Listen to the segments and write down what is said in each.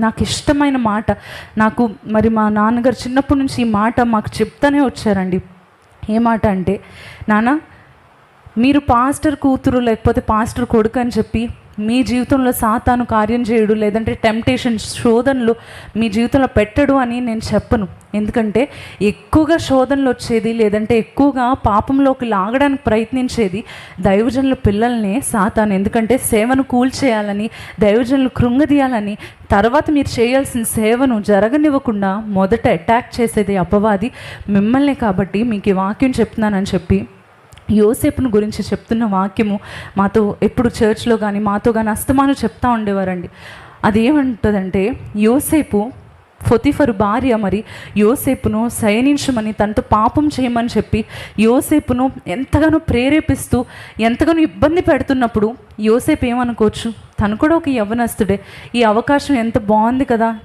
నాకు ఇష్టమైన మాట. నాకు మరి మా నాన్నగారు చిన్నప్పటి నుంచి ఈ మాట మాకు చెప్తానే వచ్చారండి. ఏ మాట అంటే నాన్న మీరు పాస్టర్ కూతురు లేకపోతే పాస్టర్ కొడుకు అని చెప్పి మీ జీవితంలో సాతాను కార్యం చేయడు లేదంటే టెంప్టేషన్ శోధనలు మీ జీవితంలో పెట్టడు అని నేను చెప్పను. ఎందుకంటే ఎక్కువగా శోధనలు వచ్చేది లేదంటే ఎక్కువగా పాపంలోకి లాగడానికి ప్రయత్నించేది దైవజనుల పిల్లల్నే సాతాను. ఎందుకంటే సేవను కూల్చేయాలని దైవజనులు కృంగదీయాలని తర్వాత మీరు చేయాల్సిన సేవను జరగనివ్వకుండా మొదట అటాక్ చేసేది అపవాది మిమ్మల్ని కాబట్టి మీకు ఈ వాక్యం చెప్తున్నానని చెప్పి యోసేపును గురించి చెప్తున్న వాక్యము మాతో ఎప్పుడు చర్చ్లో కానీ మాతో కానీ అస్తమాను చెప్తా ఉండేవారండి. అది ఏమంటుందంటే యోసేపు ఫొతిఫరు భార్య మరి యోసేపును శయనించమని తనతో పాపం చేయమని చెప్పి యోసేపును ఎంతగానో ప్రేరేపిస్తూ ఎంతగానో ఇబ్బంది పెడుతున్నప్పుడు యోసేపు ఏమనుకోవచ్చు? తను కూడా ఒక యవ్వనస్తుడే. ఈ అవకాశం ఎంత బాగుంది కదా?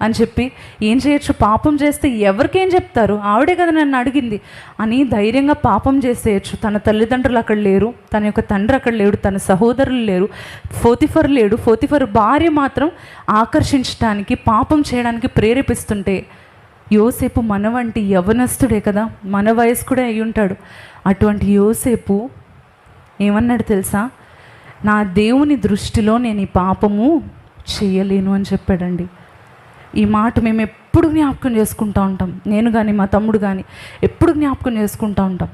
అని చెప్పి ఏం చేయొచ్చు? పాపం చేస్తే ఎవరికేం చెప్తారు? ఆవిడే కదా నన్ను అడిగింది. అని ధైర్యంగా పాపం చేసేయచ్చు. తన తల్లిదండ్రులు అక్కడ లేరు. తన యొక్క తండ్రి అక్కడ లేడు. తన సహోదరులు లేరు. ఫోతిఫర్ లేడు. ఫోతిఫర్ భార్య మాత్రం ఆకర్షించడానికి పాపం చేయడానికి ప్రేరేపిస్తుంటే యోసేపు మన వంటి యవనస్తుడే కదా. మన వయస్కుడే అయి ఉంటాడు అటువంటి యోసేపు ఏమన్నాడు తెలుసా? నా దేవుని దృష్టిలో నేను ఈ పాపము చేయలేను అని చెప్పాడండి. ఈ మాట మేము ఎప్పుడు జ్ఞాపకం చేసుకుంటూ ఉంటాం. నేను కానీ మా తమ్ముడు కానీ ఎప్పుడు జ్ఞాపకం చేసుకుంటూ ఉంటాం.